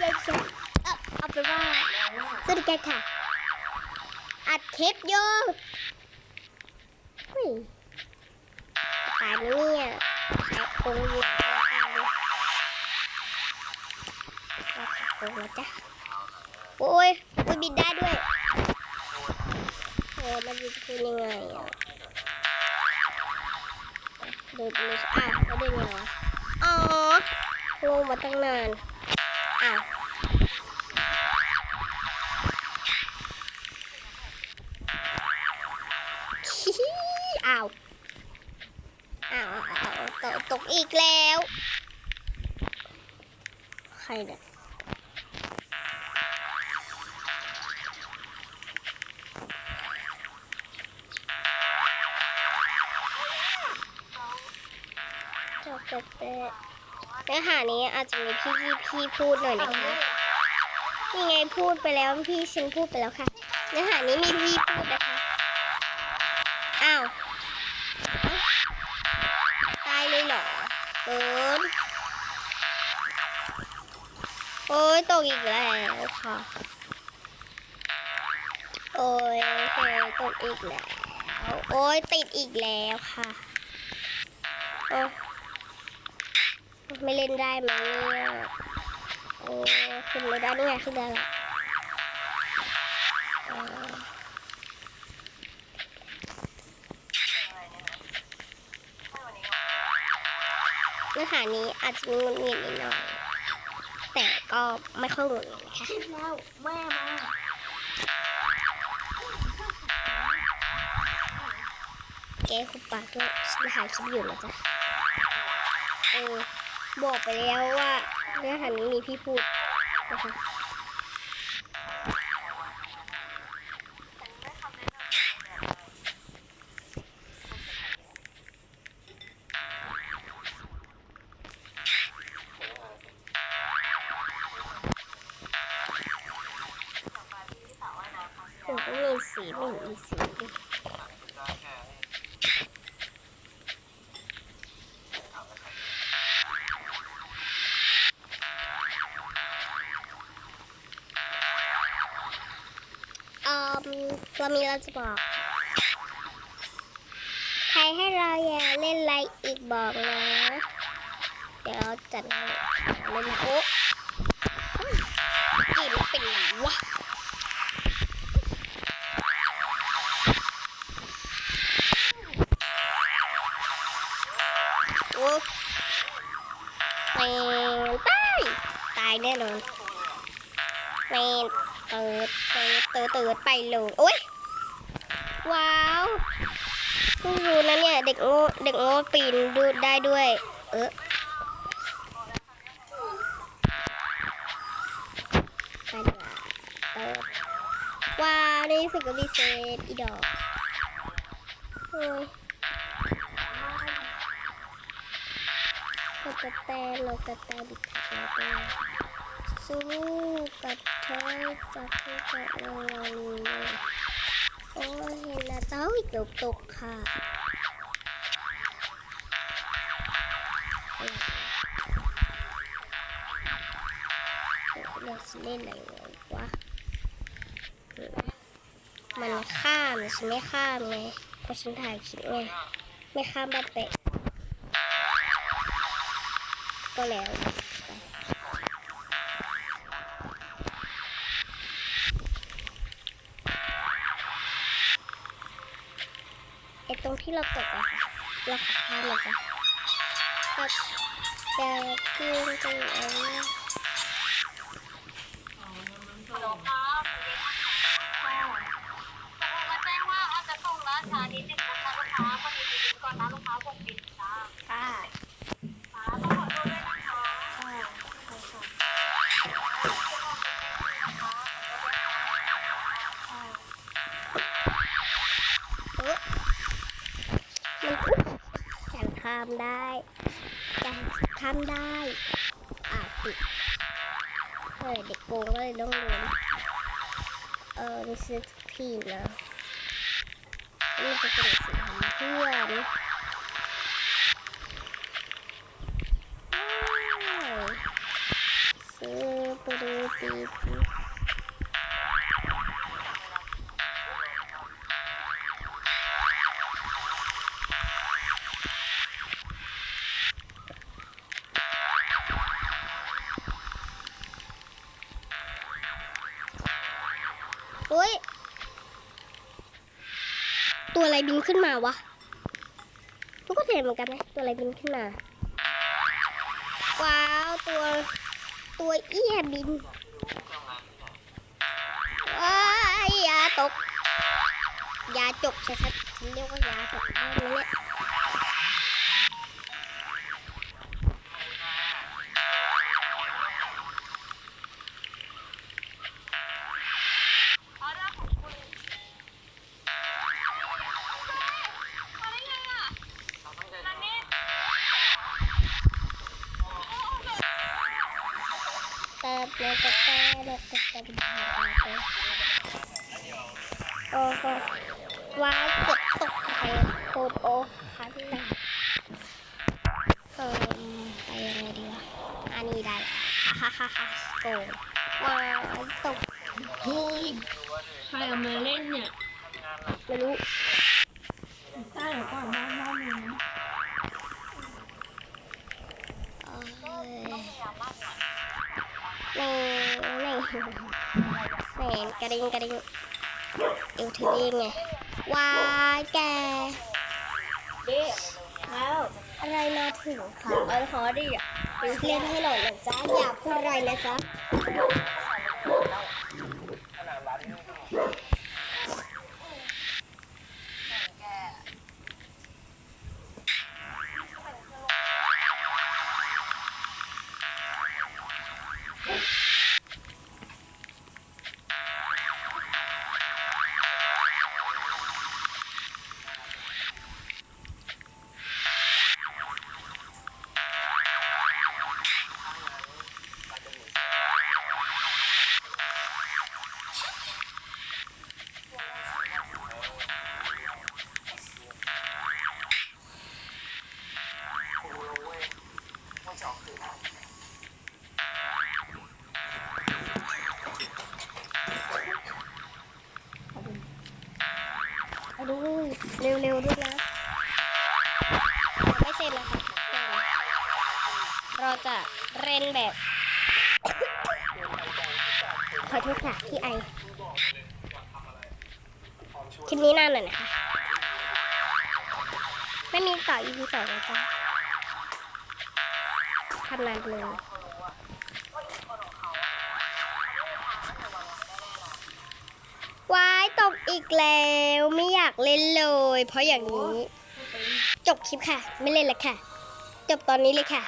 เลยเชียวเออเอาไปว่าสวัสดีกันค่ะ อัดคลิปอยู่เฮ้ยตายเนี่ยใช้กรงอยู่ตายเลยเราใช้กรงจ้ะโอ้ยมันบินได้ด้วยเออมันจะเป็นยังไงอะเดินไปอ้าวแล้วเดินยังไงวะอ๋องงมาตั้งนาน อ้าวอ้าวอ้าวอ้าวตกตกอีกแล้ว ใครเนี่ยจบแต่ เนื้อหานี้อาจจะมีพี่พี่พี่พูดหน่อยนะคะนี่ไงพูดไปแล้วพี่ฉันพูดไปแล้วค่ะ เนื้อหานี้มีพี่พูดนะคะ อ้าว ตายเลยเหรอเกินโอ้ยตกอีกแล้วค่ะ โอ้ยเคยตกอีกแล้ว โอ้ยติดอีกแล้วค่ะ โอ้ ไม่เล่นได้ไหมเนี่ยโอ้ขึ้นไม่ได้นี่ไงขึ้นได้ละเนื้อหานี้อาจจะมีงุนงิดนิดหน่อยแต่ก็ไม่ค่อยหงุดหงิดนะคะแล้วแม่มาแกคุปปากด้วยฉันถ่ายคลิปอยู่นะจ๊ะเออ บอกไปแล้วว่าเนื้อหานี้มีพี่พูดนะคะหนูก็มีสีไม่เห็นมีสี เอ่อเรามีเราจะบอก ใครให้เราอย่าเล่นอะไรอีกบอกนะ เดี๋ยวเราจัดเล่นนะโอ้กี่นเป็นไงวะโอ้แมนตายตายแน่นอนแมน ติร์ดเติร์ดเติร์ดเติร์ดไปเลยโอ้ยว้าวเพิ่งรู้นะเนี่ยเด็กโง่เด็กโง่ปีนดูได้ด้วย เออไปดีกว่าเติร์ดว้าวในที่สุดก็มีเซตอีดอกโอ้ยเราจะแต่เราจะแต่บิดขาแต่ สู้กับเธอจากที่จะเราเลยโอ้ยเห็นแล้วเต้าเกือบตกค่ะเราจะเล่นอะไรวะมันข้ามฉันไม่ข้ามไงเพราะฉันถ่ายคลิปไงไม่ข้ามแบบเป๊ะก็แล้ว ไอตรงที่เราตกอะค่ะเราขับข้ามเลยจ้ะก็จะขึ้นตรงเองฮัลโหลครับค่ะตกลงมาแจ้งว่าอาจจะส่งล่าช้านิดนึงามได้ฉันข้ามได้อะปิดเฮ้ยเด็กโกงก็เลยต้องโดนเออนี่คือทีนะนี่จะเป็นสีของเพื่อนซื้อปูดูตี อะไรบินขึ้นมาวะทุกก็เห็นเหมือนกันไหมตัวอะไรบินขึ้นมา ว้าวตัวตัวเอี้ยบินว้ายยาตก ยาจกชัดๆฉันเรียกว่ายาตกนี่แหละ โตเติบโตเติบโตเติบโตเติบโตโอ้โหว้ายกดตกไปโคตรโอ้คันหนาเออไปยังไงดีวะอันนี้ได้ฮ่าฮ่าฮ่าโกว้ายตกเฮ้ยใครเอามาเล่นเนี่ยไม่รู้ใต้ก่อนบ้านบ้า แหมกระดิ่งกระดิ่งเอวถือเองไงวายแกเด็กแล้วอะไรมาถึงคะเอาขอดิเล่นให้หน่อยนะจ๊ะอย่าพูดอะไรนะจ๊ะ ดูเร็วๆด้วยนะไม่เสร็จนะคะเราจะเล่นแบบ ขอโทษค่ะที่ไอคลิปนี้นานหน่อยนะคะ ไม่มีต่อ EP สองนะจ๊ะ ทำนานเลยวายตกอีกแล้วไม่อยากเล่นเลย เพราะอย่างนี้ จบคลิปค่ะ ไม่เล่นแล้วค่ะ จบตอนนี้เลยค่ะ